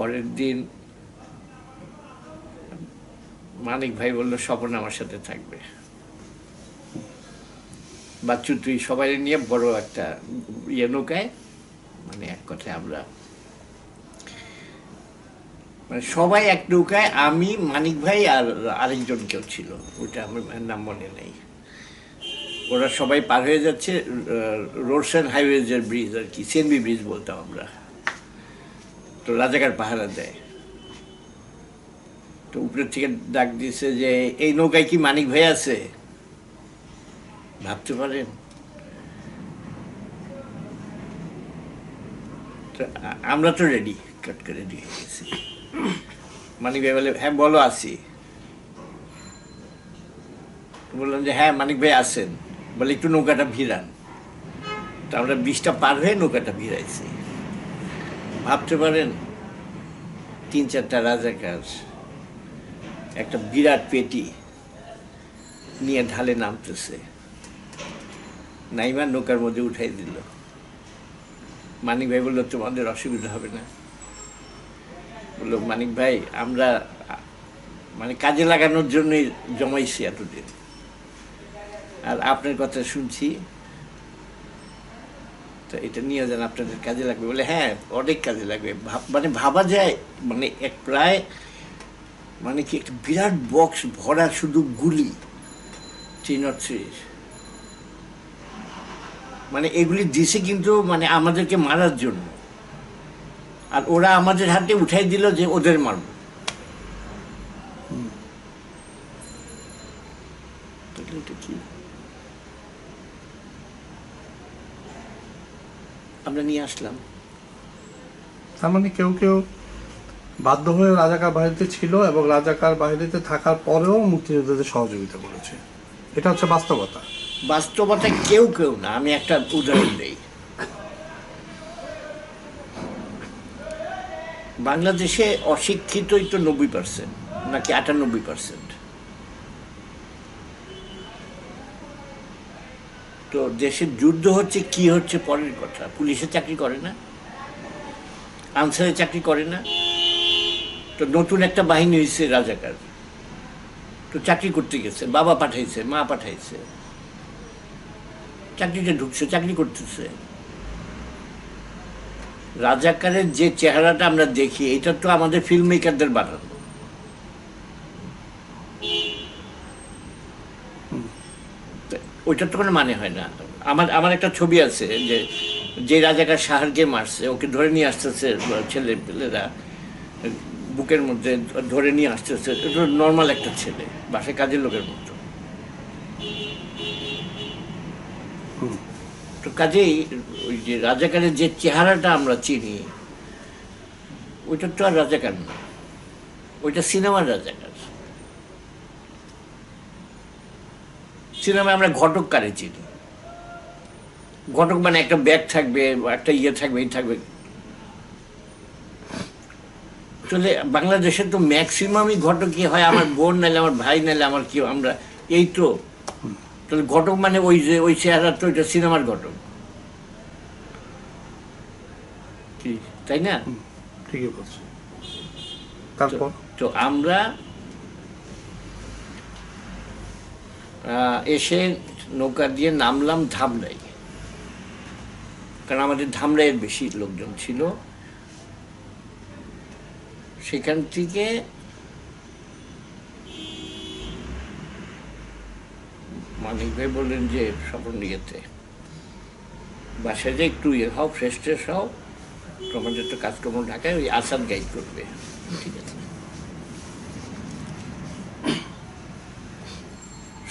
পরের দিন মানিক ভাই বলল, স্বপন আমার সাথে থাকবে। বাচ্চু তুই সবাই নিয়ে বড় একটা ইয়ে নৌকায় মানে এক কথায় আমরা মানে সবাই এক নৌকায়, আমি, মানিক ভাই আর আরেকজন কেউ ছিল ওটা আমার নাম মনে নেই। ওরা সবাই পার হয়ে যাচ্ছে রোডসেন হাইওয়েজের ব্রিজ আর কি সিএনবি ব্রিজ বলতাম আমরা। তো রাজাকার পাহারা দেয়। তো উপরের থেকে ডাক দিয়েছে যে, এই নৌকায় কি মানিক ভাই আছে? ভাবতে পারেন। আমরা তো রেডি কাট করে রেডি গেছি। মানিক ভাই বলে হ্যাঁ বলো আছি বললাম যে হ্যাঁ মানিক ভাই আছেন। বলে, একটু নৌকাটা ভিড়ান। তো আমরা বৃষ্টা পার হয়ে নৌকাটা ভিড়াইছি। ভাবতে পারেন, তিন চারটা রাজাকার, একটা বিরাট পেটি নিয়ে ঢালে নামতেছে। নাইমা নৌকার মধ্যে উঠাই দিল। মানিক ভাই বলল, তোমাদের অসুবিধা হবে না। বলল, মানিক ভাই, আমরা মানে কাজে লাগানোর জন্যই জমাইছি এতদিন। আর আপনার কথা শুনছি তো এটা নিয়ে যান আপনাদের কাজে লাগবে। বলে হ্যাঁ অনেক কাজে লাগবে। মানে ভাবা যায় মানে এক প্রায় মানে কি একটা বিরাট বক্স ভরা শুধু গুলি থ্রি নট থ্রি মানে এগুলি দিছে কিন্তু মানে আমাদেরকে মারার জন্য। আর ওরা আমাদের হাতে উঠাই দিল যে ওদের মারব। কি? আমরা নিয়ে আসলাম। তার মানে কেউ কেউ বাধ্য হয়ে রাজাকার বাহিনীতে ছিল এবং রাজাকার বাহিনীতে থাকার পরেও মুক্তিযোদ্ধাদের সহযোগিতা করেছে। এটা হচ্ছে বাস্তবতা। বাস্তবতা কেউ কেউ না আমি একটা উদাহরণ দেই। বাংলাদেশে অশিক্ষিতই তো নব্বই পার্সেন্ট নাকি আটানব্বই পার্সেন্ট তো দেশের যুদ্ধ হচ্ছে, কি হচ্ছে পরের কথা। পুলিশে চাকরি করে না আনসারে চাকরি করে না। তো নতুন একটা বাহিনী হয়েছে রাজাকার। তো চাকরি করতে গেছে, বাবা পাঠাইছে, মা পাঠাইছে। চাকরিতে ঢুকছে, চাকরি করতেছে। রাজাকারের যে চেহারাটা আমরা দেখি, এটা তো আমাদের ফিল্ম মেকারদের বানানো। ওইটার তো কোনো মানে হয় না। আমার আমার একটা ছবি আছে যে যে রাজাকার সাহারকে মারছে ওকে ধরে নিয়ে আসতেছে ছেলে পেলেরা বুকের মধ্যে ধরে নিয়ে আসতেছে। এটা নর্মাল একটা ছেলে বাসায় কাজের লোকের মতো। তো কাজেই ওই যে রাজাকারের যে চেহারাটা আমরা চিনি ওইটা তো আর রাজাকার না। ওইটা সিনেমার রাজাকার। সিনেমায় আমরা ঘটক কারে চিনি। ঘটক মানে একটা ব্যাগ থাকবে একটা ইয়ে থাকবে এই থাকবে। চলে বাংলাদেশে তো ম্যাক্সিমামই ঘটকই হয় আমার বোন নাহলে আমার ভাই নাহলে আমার কি আমরা এই তো। তাহলে ঘটক মানে ওই যে ওই চেহারা তো ওইটা সিনেমার ঘটক। তাই না? ঠিকই বলছে। তারপর? তো আমরা এসে নৌকা দিয়ে নামলাম ধামরাই। কারণ আমাদের ধামরাইয়ের বেশি লোকজন ছিল। সেখান থেকে মানিক ভাই বললেন যে স্বপন ইয়েতে। বাসায় যে একটু ইয়ে হও, ফ্রেশ ট্রেশ হও। তোমাদের তো কাজকর্ম ঢাকায়, ওই আসাদ গাইড করবে। ঠিক আছে।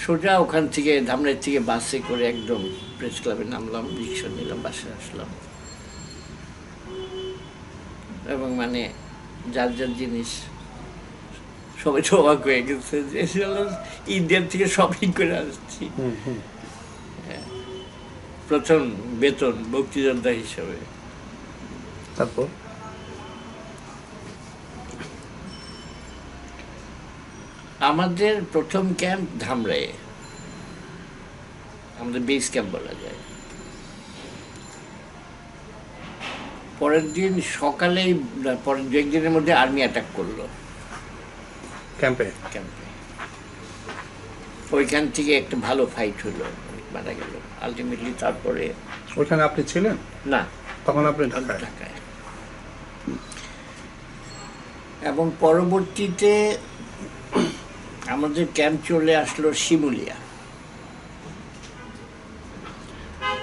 সোজা ওখান থেকে ধামরাই থেকে বাসে করে একদম প্রেস ক্লাবে নামলাম রিক্সা নিলাম বাসে আসলাম। এবং মানে যার যার জিনিস সবাই অবাক হয়ে গেছে যে ইন্ডিয়ার থেকে শপিং করে আসছি। হ্যাঁ। প্রথম বেতন মুক্তিযোদ্ধা হিসাবে। তারপর? আমাদের প্রথম ক্যাম্প ধামরায়ে আমাদের বেস ক্যাম্প বলা যায়। পরের দিন সকালেই পরের দু একদিনের মধ্যে আর্মি অ্যাটাক করল। ক্যাম্পে? ক্যাম্পে। ওইখান থেকে একটা ভালো ফাইট হলো মারা গেল। আলটিমেটলি তারপরে ওইখানে আপনি ছিলেন? না। তখন আপনি ঢাকায়। এবং পরবর্তীতে আমাদের ক্যাম্প চলে আসলো শিমুলিয়া।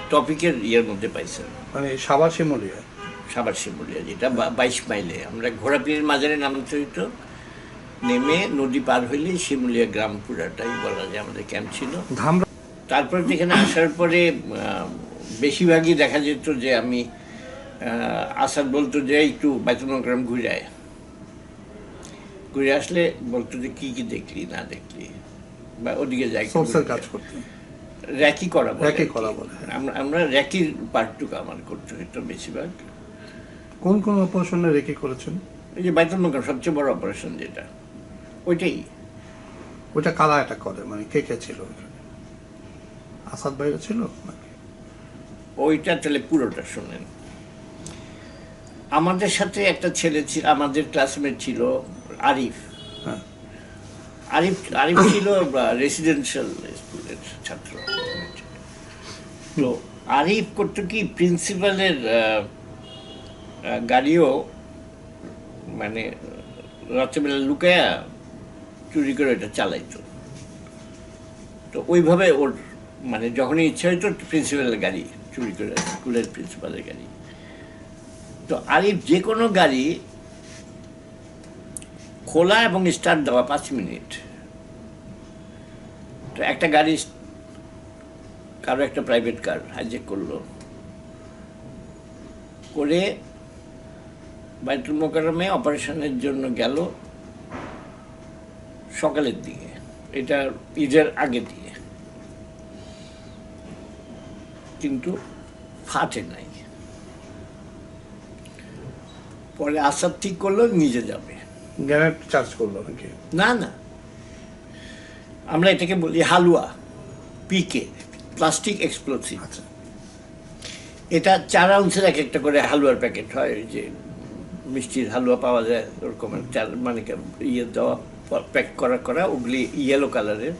টপিকের ইয়ের মধ্যে পাইছেন। মানে সাবার শিমুলিয়া। সাবার শিমুলিয়া যেটা বাইশ মাইলে। আমরা ঘোড়াপীরের মাজারে নামতে হইতো নেমে নদী পার হইলে শিমুলিয়া গ্রাম পুরাটাই বলা যায় আমাদের ক্যাম্প ছিল। তারপর এখানে আসার পরে বেশিরভাগই দেখা যেত যে আমি আসাদ বলতো যে একটু বাইতুলগ্রাম ঘুরে আয়। ঘুরে আসলে বলতো যে কি কি দেখলি না দেখলি? বা ওদিকে যাই সোর্সের কাজ আয়। করতেন র্যাকি করা বলে র্যাকি করা বলে, হ্যাঁ। আমরা আমরা র্যাকির পার্টটুকু আমার করতে হইতো বেশিরভাগ। কোন কোন অপারেশনে রেখে করেছেন? এই যে বাইতুলগ্রাম সবচেয়ে বড় অপারেশন যেটা ওইটাই। ওইটা কারা অ্যাটাক করে? মানে কে কে ছিল আসাদ ভাইরা ছিল নাকি? ওইটা তাহলে পুরোটা শোনেন। আমাদের সাথে একটা ছেলে ছিল আমাদের ক্লাসমেট ছিল আরিফ। হ্যাঁ। আরিফ আরিফ ছিল রেসিডেন্সিয়াল স্কুলের ছাত্র। তো আরিফ করতো কি প্রিন্সিপালের গাড়িও মানে রাত্রেবেলা লুকায়া চুরি করে ওটা চালাইতো। তো ওইভাবে ওর মানে যখনই ইচ্ছা হইতো প্রিন্সিপালের গাড়ি চুরি করে স্কুলের প্রিন্সিপালের গাড়ি। তো আরিফ যে কোনো গাড়ি খোলা এবং স্টার্ট দেওয়া পাঁচ মিনিট। তো একটা গাড়ি কারও একটা প্রাইভেট কার হাইজেক করল। করে বাইতুল মোকারমে অপারেশনের জন্য গেল সকালের দিকে। এটা ঈদের আগে দিয়ে কিন্তু ফাটে নাই। পরে আসাদ ঠিক করল, নিজে যাবে। গ্যানেট চার্জ করল নাকি? না না। আমরা এটাকে বলি হালুয়া পিকে প্লাস্টিক এক্সপ্লোসিভ আচ্ছা। এটা চার আউন্সের এক একটা করে হালুয়ার প্যাকেট হয় ওই যে মিষ্টির হালুয়া পাওয়া যায় ওরকম চার মানে ইয়ে দেওয়া প্যাক করা করা ওগুলি ইয়েলো কালারের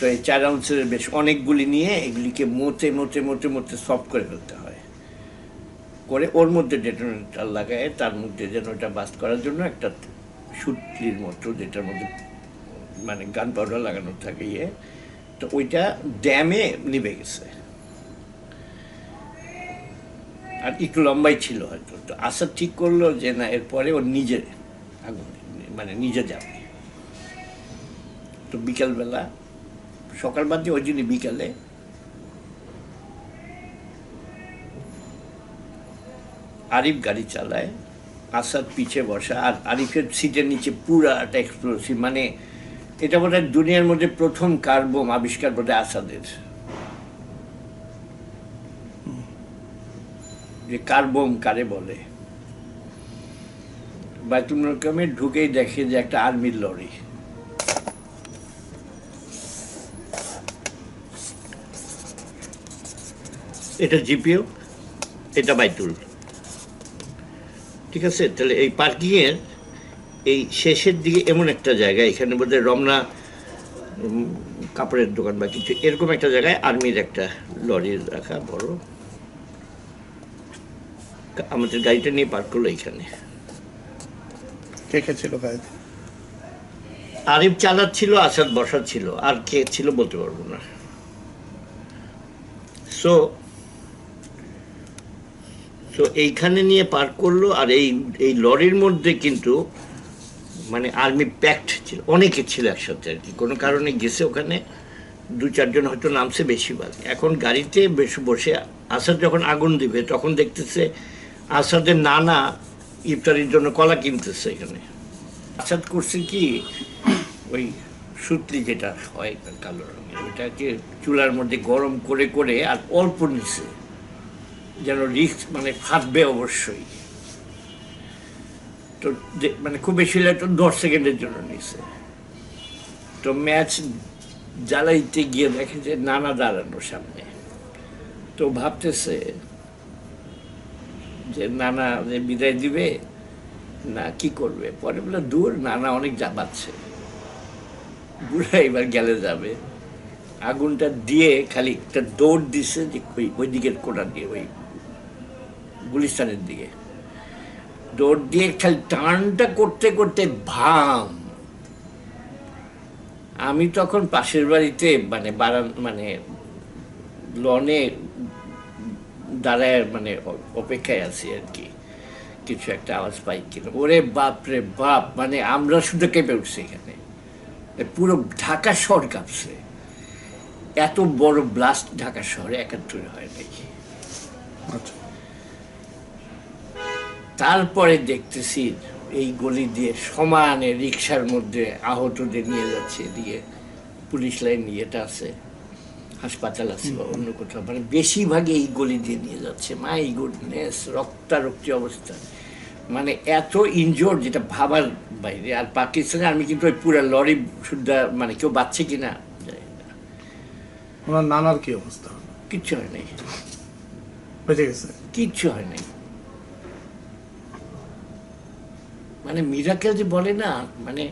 তো এই চার আউন্সের বেশ অনেকগুলি নিয়ে এগুলিকে মতে মতে মতে মতে সফট করে ফেলতে হয়। করে ওর মধ্যে ডেটোনেটার লাগায় তার মধ্যে যেন ওটা বাস্ট করার জন্য একটা সুতলির মতো, যেটার মধ্যে মানে গান পাউডার লাগানো থাকে ইয়ে তো ওইটা ড্যামে নিভে গেছে। আর একটু লম্বাই ছিল হয়তো। তো আসাদ ঠিক করল যে না, এরপরে ও নিজে আগুন মানে নিজে যাবে। তো বিকালবেলা, সকাল বাদ ওই জন্য বিকালে আরিফ গাড়ি চালায় আসাদ পিছে বসা আর আরিফের সিটের নিচে পুরাটা এক্সপ্লোসিভ মানে এটা বোধ দুনিয়ার মধ্যে প্রথম কার্বম আবিষ্কার বোধ আসাদের। যে কার্বম কারে বলে। মোকামে ঢুকেই দেখে যে একটা আর্মির লরি। এটা জিপিও এটা বাইতুল। ঠিক আছে? তাহলে এই পার্কিংয়ের এই শেষের দিকে এমন একটা জায়গা এখানে বোধহয় রমনা কাপড়ের দোকান বা কিছু এরকম একটা জায়গায় আর্মির একটা লরি রাখা বড়। আমাদের গাড়িটা নিয়ে পার্ক করল এখানে কে কে ছিল গাড়িতে? আরিফ চালাচ্ছিল আসাদ বসা ছিল আর কে ছিল বলতে পারব না। সো তো এইখানে নিয়ে পার্ক করল আর এই এই লরির মধ্যে কিন্তু মানে আর্মি প্যাকড ছিল। অনেকে ছিল একসাথে আর কি। কোনো কারণে গেছে ওখানে। দু চারজন হয়তো নামছে বেশিরভাগ। এখন গাড়িতে বেশ বসে আসাদ যখন আগুন দিবে, তখন দেখতেছে আসাদের নানা ইফতারির জন্য কলা কিনতেছে এখানে। আসাদ করছে কি? ওই সুতলি যেটা হয়, কালো রঙের, ওইটাকে চুলার মধ্যে গরম করে করে আর অল্প নিছে। যেন রিস্ক মানে ফাটবে অবশ্যই। তো মানে খুব বেশি হলে তো দশ সেকেন্ডের জন্য নিছে। তো ম্যাচ জ্বালাইতে গিয়ে দেখে যে নানা দাঁড়ানো সামনে। তো ভাবতেছে যে নানা বিদায় দিবে, না কি করবে? পরে বলে, দূর, নানা অনেক যাবাচ্ছে বুড়া এবার গেলে যাবে। আগুনটা দিয়ে খালি একটা দৌড় দিছে যে ওই ওই দিকের কোটা দিয়ে, ওই গুলিস্তানের দিকে। দৌড় দিয়ে খালি টানটা করতে করতে ভাম। আমি তখন পাশের বাড়িতে মানে বারান মানে লনে দাঁড়ায় মানে অপেক্ষায় আছি আর কি। কিছু একটা আওয়াজ পাই কিনা। ওরে বাপ রে বাপ মানে আমরা শুধু কেঁপে উঠছি এখানে। পুরো ঢাকা শহর কাঁপছে। এত বড় ব্লাস্ট ঢাকা শহরে একাত্তরে হয় নাকি? আচ্ছা। তারপরে দেখতেছি এই গলি দিয়ে সমানে রিক্সার মধ্যে আহতদের নিয়ে যাচ্ছে দিয়ে পুলিশ লাইন ইয়েটা আছে হাসপাতাল আছে বা অন্য কোথাও। মানে বেশিরভাগই এই গলি দিয়ে নিয়ে যাচ্ছে। মাই গুডনেস রক্তারক্তি অবস্থা। মানে এত ইনজোর যেটা ভাবার বাইরে। আর পাকিস্তানে আমি কিন্তু ওই পুরো লরি শুদ্ধা মানে কেউ বাচ্চে কিনা না। ওনার নানার কি অবস্থা? কিচ্ছু হয় নাই। বেঁচে গেছে? কিচ্ছু হয় নাই। মানে মিরাকেল যে বলে না মানে